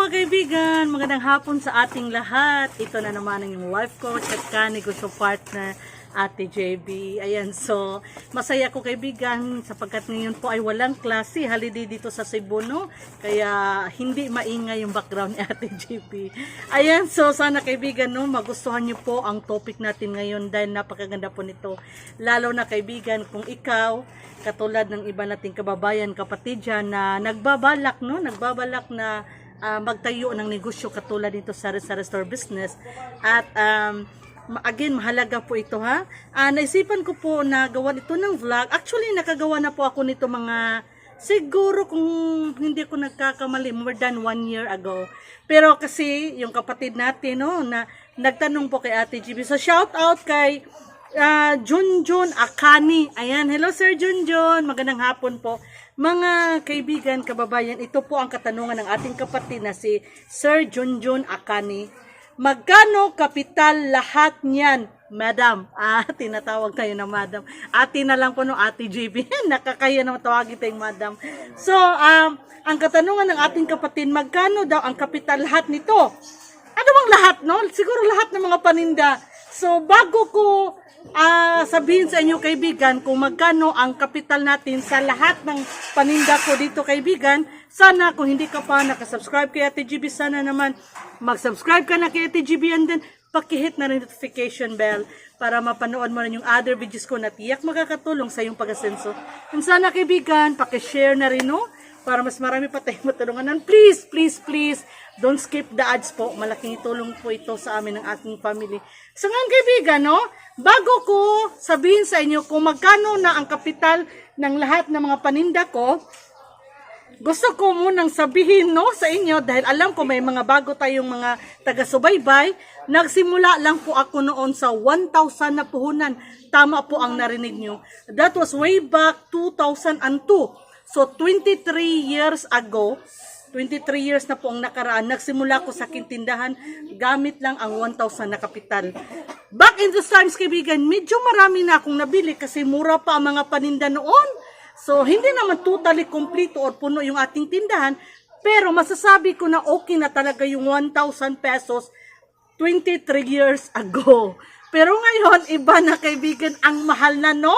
mga kaibigan, magandang hapon sa ating lahat. Ito na naman ang yung life coach at kanegosyo partner, Ate JB. Ayan, so masaya ko kaibigan sapagkat ngayon po ay walang klase, holiday dito sa Cebu, no? Kaya hindi maingay yung background ni Ate JB. Ayan, so sana kaibigan, no, magustuhan niyo po ang topic natin ngayon dahil napakaganda po nito. Lalo na kaibigan, kung ikaw, katulad ng iba nating kababayan, kapatid dyan na nagbabalak, no? Nagbabalak na ah, magtayo ng negosyo katulad dito sa, sa restore business. At um, again, mahalaga po ito ha. Ah, naisipan ko po na gawa ito ng vlog. Actually, nakagawa na po ako nito mga siguro kung hindi ko nagkakamali more than one year ago. Pero kasi yung kapatid natin no na nagtanong po kay Ate GB. So shout out kay ah, Junjun Akani. Ayan, hello Sir Junjun. Magandang hapon po. Mga kaibigan, kababayan, ito po ang katanungan ng ating kapatid na si Sir Junjun Akani. Magkano kapital lahat niyan, madam? Ah, tinatawag tayo na madam. Ate na lang po no, ate JB. Nakakaya naman tawagin tayong madam. So, um, ang katanungan ng ating kapatid, magkano daw ang kapital lahat nito? Ano bang lahat, no? Siguro lahat ng mga paninda. So, bago ko ah, sabihin sa inyo, kaibigan, kung magkano ang kapital natin sa lahat ng paninda ko dito, kaibigan, sana kung hindi ka pa nakasubscribe kay Ate GB, sana naman mag-subscribe ka na kay Ate GB and then pakihit na rin notification bell para mapanood mo rin yung other videos ko na tiyak makakatulong sa iyong pag-asenso. And sana kaibigan, pakishare na rin, no? Para mas marami pa tayong matulungan. Please, please, please, don't skip the ads po. Malaking tulong po ito sa amin ng aking family. So ngayon kaibigan, no? Bago ko sabihin sa inyo kung magkano na ang kapital ng lahat ng mga paninda ko, gusto ko munang sabihin no sa inyo dahil alam ko may mga bago tayong mga taga-subaybay. Nagsimula lang po ako noon sa 1,000 na puhunan. Tama po ang narinig nyo. That was way back 2002. So 23 years ago, 23 years na po ang nakaraan, nagsimula ko sa kintindahan gamit lang ang 1,000 na kapital. Back in those times, kaibigan, medyo marami na akong nabili kasi mura pa ang mga paninda noon. So, hindi naman totally complete or puno yung ating tindahan, pero masasabi ko na okay na talaga yung 1,000 pesos 23 years ago. Pero ngayon, iba na kaibigan, ang mahal na no?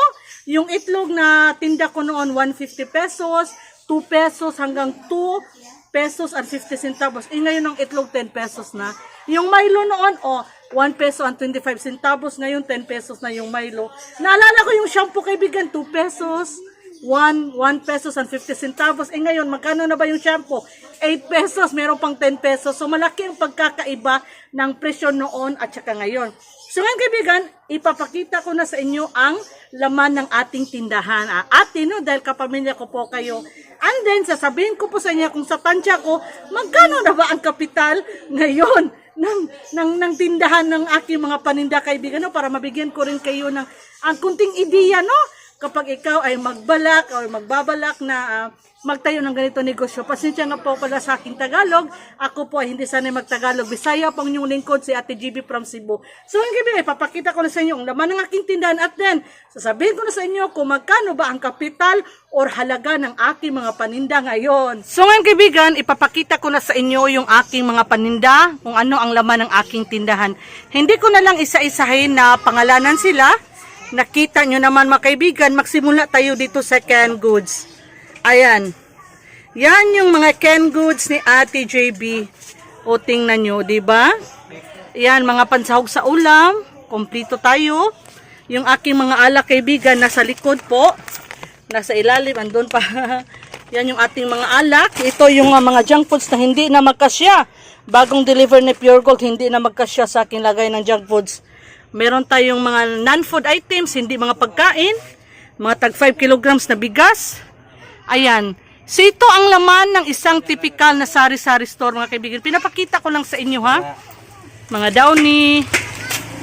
Yung itlog na tinda ko noon, 150 pesos, 2 pesos hanggang 2 pesos and 50 centavos. Eh ngayon ang itlog 10 pesos na. Yung Milo noon, oh, 1 peso and 25 centavos. Ngayon 10 pesos na yung Milo. Naalala ko yung shampoo kaibigan, 2 pesos. 1, 1 pesos and 50 centavos. Eh ngayon, magkano na ba yung shampoo? 8 pesos, meron pang 10 pesos. So malaki ang pagkakaiba ng presyo noon at saka ngayon. So ngayon kaibigan, ipapakita ko na sa inyo ang laman ng ating tindahan. Ah, ate, no, dahil kapamilya ko po kayo. And then, sasabihin ko po sa inyo kung sa tansya ko, magkano na ba ang kapital ngayon ng, ng, ng tindahan ng aking mga paninda kaibigan, no, para mabigyan ko rin kayo ng ang kunting ideya, no? Kapag ikaw ay magbalak o magbabalak na ah, magtayo ng ganito negosyo. Pasensya nga po pala sa aking Tagalog. Ako po ay hindi sanay magtagalog. Bisaya po ang inyong lingkod si Ate GB from Cebu. So, ang gabi, papakita ko na sa inyo ang laman ng aking tindahan at then, sasabihin ko na sa inyo kung magkano ba ang kapital or halaga ng aking mga paninda ngayon. So, ngayon kaibigan, ipapakita ko na sa inyo yung aking mga paninda, kung ano ang laman ng aking tindahan. Hindi ko na lang isa-isahin na pangalanan sila, Nakita nyo naman mga kaibigan, magsimula tayo dito sa canned goods. Ayan. Yan yung mga canned goods ni Ate JB. O tingnan nyo, ba? Yan, mga pansahog sa ulam. Kompleto tayo. Yung aking mga alak kaibigan, nasa likod po. Nasa ilalim, andun pa. Yan yung ating mga alak. Ito yung mga junk foods na hindi na magkasya. Bagong deliver ni Pure Gold, hindi na magkasya sa aking lagay ng junk foods. Meron tayong mga non-food items, hindi mga pagkain. Mga tag 5 kilograms na bigas. Ayan. So ito ang laman ng isang typical na sari-sari store mga kaibigan. Pinapakita ko lang sa inyo ha. Mga downy.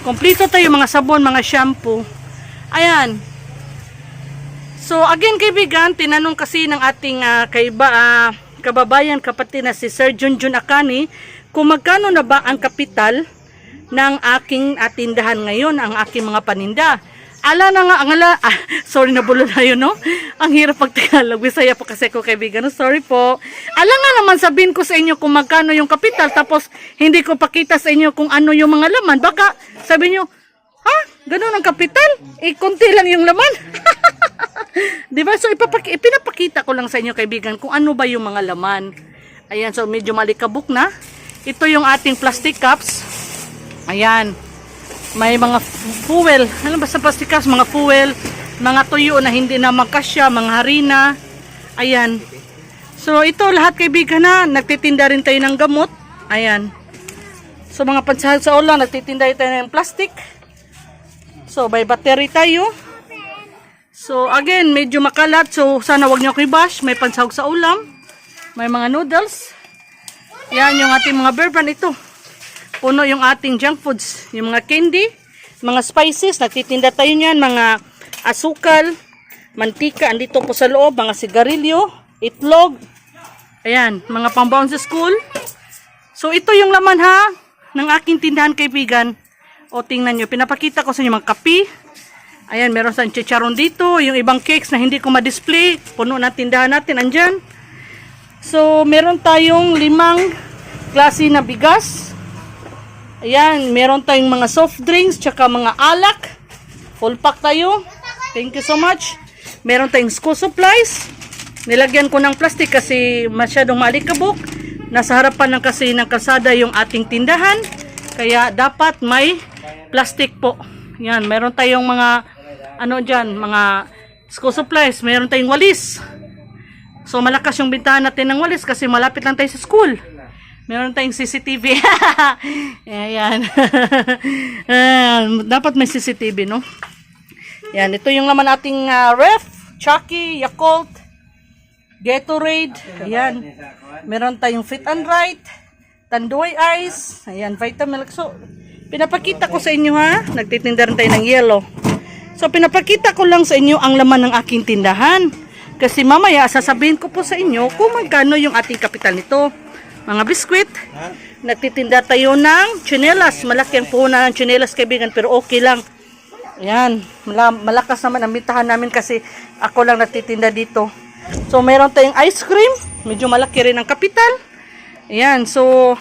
Kompleto tayo mga sabon, mga shampoo. Ayan. So again kaibigan, tinanong kasi ng ating ah, kaiba, ah, kababayan kapatid na si Sir Junjun Akani kung magkano na ba ang kapital ng aking atindahan ngayon, ang aking mga paninda. Ala na nga, ang ala, ah, sorry na bulo na yun, no? Ang hirap pag Tagalog. Bisaya po kasi ko kaibigan. No? Sorry po. Ala nga naman sabihin ko sa inyo kung magkano yung kapital, tapos hindi ko pakita sa inyo kung ano yung mga laman. Baka sabi nyo, ha? Ganun ang kapital? Eh, konti lang yung laman. Di ba? So, ipapaki- ipinapakita ko lang sa inyo, kaibigan, kung ano ba yung mga laman. Ayan, so medyo malikabok na. Ito yung ating plastic cups. Ayan. May mga fu- fuel. Ano ba sa plastic cups? Mga fuel. Mga tuyo na hindi na magkasya. Mga harina. Ayan. So, ito lahat kaibigan na. Nagtitinda rin tayo ng gamot. Ayan. So, mga pansahal sa ulang. Nagtitinda tayo ng plastic. So, may battery tayo. So, again, medyo makalat. So, sana wag niyo ko i-bash. May pansahog sa ulam. May mga noodles. Yan yung ating mga bear brand ito. Puno yung ating junk foods. Yung mga candy, mga spices. Nagtitinda tayo niyan. Mga asukal, mantika. Andito po sa loob. Mga sigarilyo, itlog. Ayan, mga pambaon sa school. So, ito yung laman ha ng aking tindahan kaibigan. O, tingnan nyo. Pinapakita ko sa inyo mga kapi. Ayan, meron sa chicharon dito. Yung ibang cakes na hindi ko ma-display. Puno na tindahan natin. Andyan. So, meron tayong limang klase na bigas. Ayan, meron tayong mga soft drinks, tsaka mga alak. Full pack tayo. Thank you so much. Meron tayong school supplies. Nilagyan ko ng plastic kasi masyadong malikabok. Nasa harapan ng kasi ng kalsada yung ating tindahan. Kaya dapat may plastic po. Yan, meron tayong mga ano dyan, mga school supplies. Meron tayong walis. So malakas yung bintahan natin ng walis kasi malapit lang tayo sa school. Meron tayong CCTV. Ayan. Ayan. Dapat may CCTV, no? Yan, ito yung laman ating ah, ref, Chucky, Yakult, Gatorade. Ayan. Meron tayong Fit and Right, Tanduay Ice, ayan, Vitamilk. So, pinapakita ko sa inyo ha. Nagtitinda rin tayo ng yellow. So, pinapakita ko lang sa inyo ang laman ng aking tindahan. Kasi mamaya, sasabihin ko po sa inyo kung magkano yung ating kapital nito. Mga biskwit. Nagtitinda tayo ng chinelas. Malaki ang puhunan ng chinelas, kaibigan, pero okay lang. Mala- malakas naman ang bintahan namin kasi ako lang nagtitinda dito. So, meron tayong ice cream. Medyo malaki rin ang kapital. Ayan, so,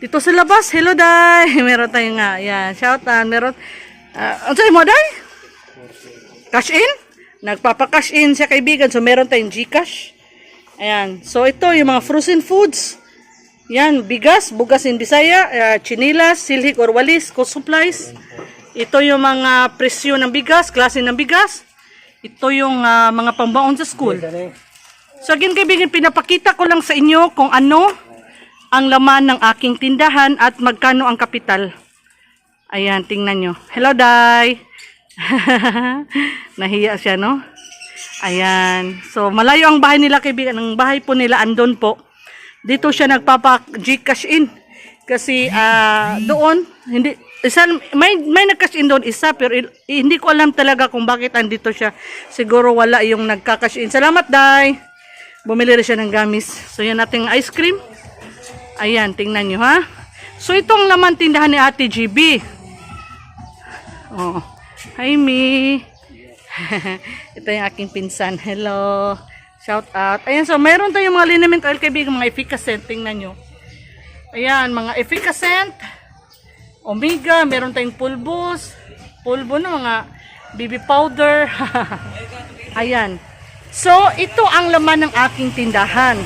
dito sa labas, hello, Day. Meron tayong nga, ayan, shout out. Meron, uh, ano sa'yo mo, Day? Cash in? Nagpapa-cash in siya kaibigan. So, meron tayong Gcash. Ayan. So, ito yung mga frozen foods. Yan, bigas, bugas in Bisaya, uh, chinilas, silhik or walis, cost supplies. Ito yung mga presyo ng bigas, klase ng bigas. Ito yung ah, mga pambaon sa school. So again kaibigan, pinapakita ko lang sa inyo kung ano ang laman ng aking tindahan at magkano ang kapital. Ayan, tingnan nyo. Hello, Day! Nahiya siya, no? Ayan. So, malayo ang bahay nila, kaibigan. Ang bahay po nila, andon po. Dito siya nagpapa-Gcash in. Kasi, ah, doon, hindi, isa, may, may nag-cash in doon, isa, pero il- hindi ko alam talaga kung bakit andito siya. Siguro wala yung nagka-cash in. Salamat, Day! Bumili rin siya ng gamis. So, yan nating ice cream. Ayan, tingnan nyo, ha? So, itong laman tindahan ni Ate GB. Oh. Hi, Mi. Ito yung aking pinsan. Hello. Shout out. Ayan, so meron tayong mga liniment oil kaibigan, mga efficacent. Tingnan nyo. Ayan, mga efficacent. Omega, meron tayong pulbos. Pulbo na mga BB powder. Ayan. So, ito ang laman ng aking tindahan.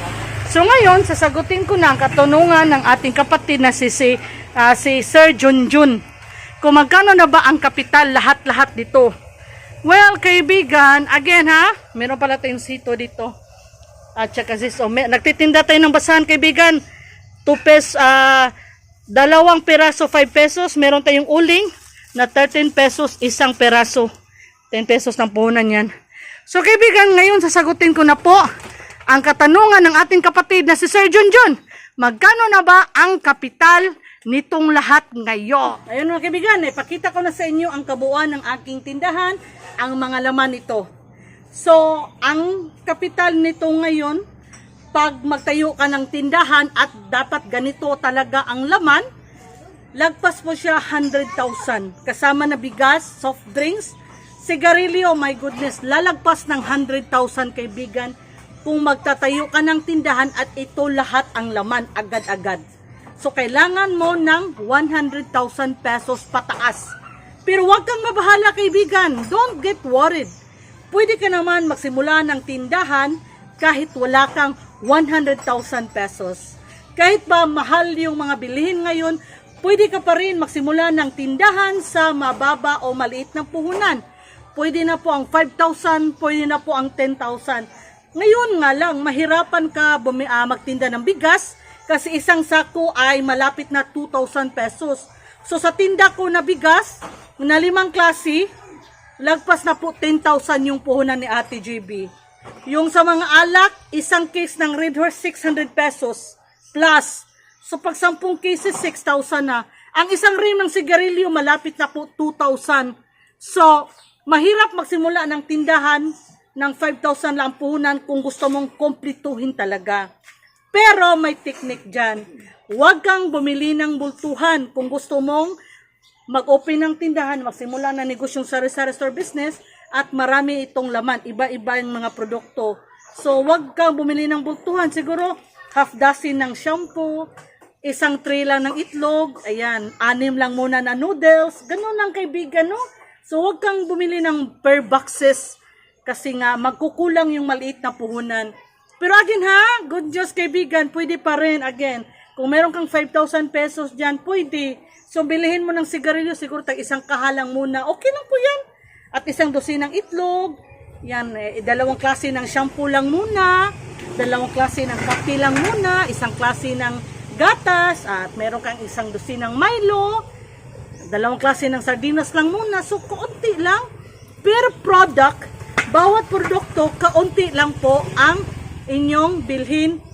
So, ngayon, sasagutin ko na ang katanungan ng ating kapatid na si, si, ah, si Sir Junjun. Kung magkano na ba ang kapital lahat-lahat dito? Well, kaibigan, again ha, meron pala tayong sito dito. At saka sis, oh, nagtitinda tayo ng basahan, kaibigan. 2 pesos, ah, dalawang peraso, 5 pesos. Meron tayong uling na 13 pesos, isang peraso. 10 pesos ng puhunan yan. So, kaibigan, ngayon sasagutin ko na po ang katanungan ng ating kapatid na si Sir Junjun. Magkano na ba ang kapital nitong lahat ngayon? Ayun mga kaibigan, ipakita ko na sa inyo ang kabuuan ng aking tindahan, ang mga laman nito. So, ang kapital nito ngayon, pag magtayo ka ng tindahan at dapat ganito talaga ang laman, Lagpas po siya 100,000. Kasama na bigas, soft drinks, sigarilyo, my goodness, lalagpas ng 100,000 kaibigan kung magtatayo ka ng tindahan at ito lahat ang laman agad-agad. So, kailangan mo ng 100,000 pesos pataas. Pero huwag kang mabahala kaibigan. Don't get worried. Pwede ka naman magsimula ng tindahan kahit wala kang 100,000 pesos. Kahit ba mahal yung mga bilihin ngayon, pwede ka pa rin magsimula ng tindahan sa mababa o maliit na puhunan. Pwede na po ang 5,000, pwede na po ang 10,000. Ngayon nga lang, mahirapan ka bumi, ah, magtinda ng bigas kasi isang sako ay malapit na 2,000 pesos. So sa tinda ko na bigas, na limang klase, lagpas na po 10,000 yung puhunan ni Ate JB. Yung sa mga alak, isang case ng Red Horse 600 pesos plus. So pag 10 cases, 6,000 na. Ang isang rim ng sigarilyo, malapit na po 2,000. So, mahirap magsimula ng tindahan ng 5,000 lang puhunan kung gusto mong komplituhin talaga. Pero may technique dyan. Huwag kang bumili ng bultuhan kung gusto mong mag-open ng tindahan, magsimula na negosyong sari-sari store business at marami itong laman, iba-iba yung mga produkto. So, wag kang bumili ng bultuhan. Siguro, half dozen ng shampoo, isang tray lang ng itlog, ayan, anim lang muna na noodles, ganun lang kaibigan, no? So, wag kang bumili ng per boxes kasi nga magkukulang yung maliit na puhunan. Pero again ha, good Diyos kaibigan, pwede pa rin again. Kung meron kang 5,000 pesos dyan, pwede. So, bilihin mo ng sigarilyo, siguro tag isang kahalang muna. Okay lang po yan. At isang dosinang itlog. Yan, eh, dalawang klase ng shampoo lang muna. Dalawang klase ng kape lang muna. Isang klase ng gatas. At meron kang isang dosinang Milo. Dalawang klase ng sardinas lang muna. So, kaunti lang. Per product, bawat produkto, kaunti lang po ang inyong bilhin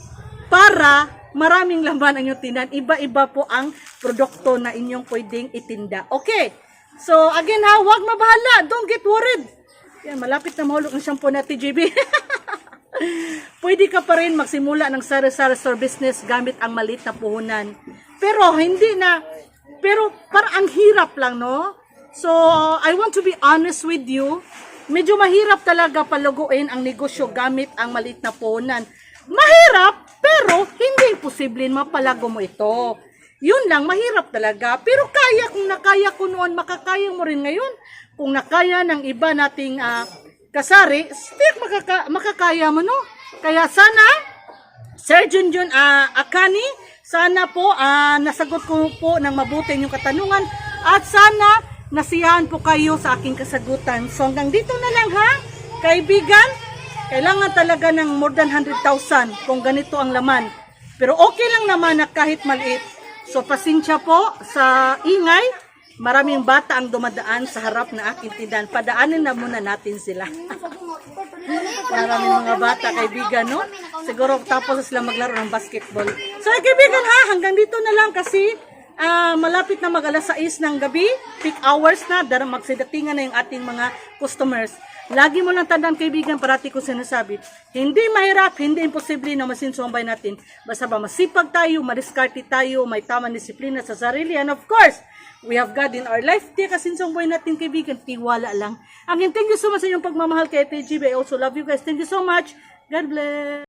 para maraming laman ang inyong tindahan. Iba-iba po ang produkto na inyong pwedeng itinda. Okay. So, again ha, huwag mabahala. Don't get worried. Yan, malapit na mahulog ng shampoo na TJB. Pwede ka pa rin magsimula ng sari-sari store business gamit ang maliit na puhunan. Pero hindi na, pero para ang hirap lang, no? So, I want to be honest with you. Medyo mahirap talaga paluguin ang negosyo gamit ang maliit na puhunan. Mahirap, pero hindi imposible mapalago mo ito. Yun lang, mahirap talaga. Pero kaya, kung nakaya ko noon, makakaya mo rin ngayon. Kung nakaya ng iba nating ah, kasari, still makaka- makakaya mo, no? Kaya sana, Sir Junjun ah, Akani, sana po ah, nasagot ko po ng mabuti yung katanungan at sana nasiyahan po kayo sa aking kasagutan. So hanggang dito na lang ha, kaibigan, kailangan talaga ng more than 100,000 kung ganito ang laman. Pero okay lang naman na kahit maliit. So pasensya po sa ingay. Maraming bata ang dumadaan sa harap na aking tindahan. Padaanin na muna natin sila. Maraming mga bata, kaibigan, no? Siguro tapos sila maglaro ng basketball. So, kaibigan ha, hanggang dito na lang kasi ah, malapit na mag alas 6 ng gabi, peak hours na, darang magsidatingan na yung ating mga customers. Lagi mo lang tandaan kaibigan, parati ko sinasabi, hindi mahirap, hindi imposible na masinsumbay natin. Basta ba masipag tayo, madiskarte tayo, may tamang disiplina sa sarili, and of course, we have God in our life. Tiya kasinsumbay natin kaibigan, tiwala lang. Again, thank you so much sa inyong pagmamahal kay TGB. I also love you guys. Thank you so much. God bless.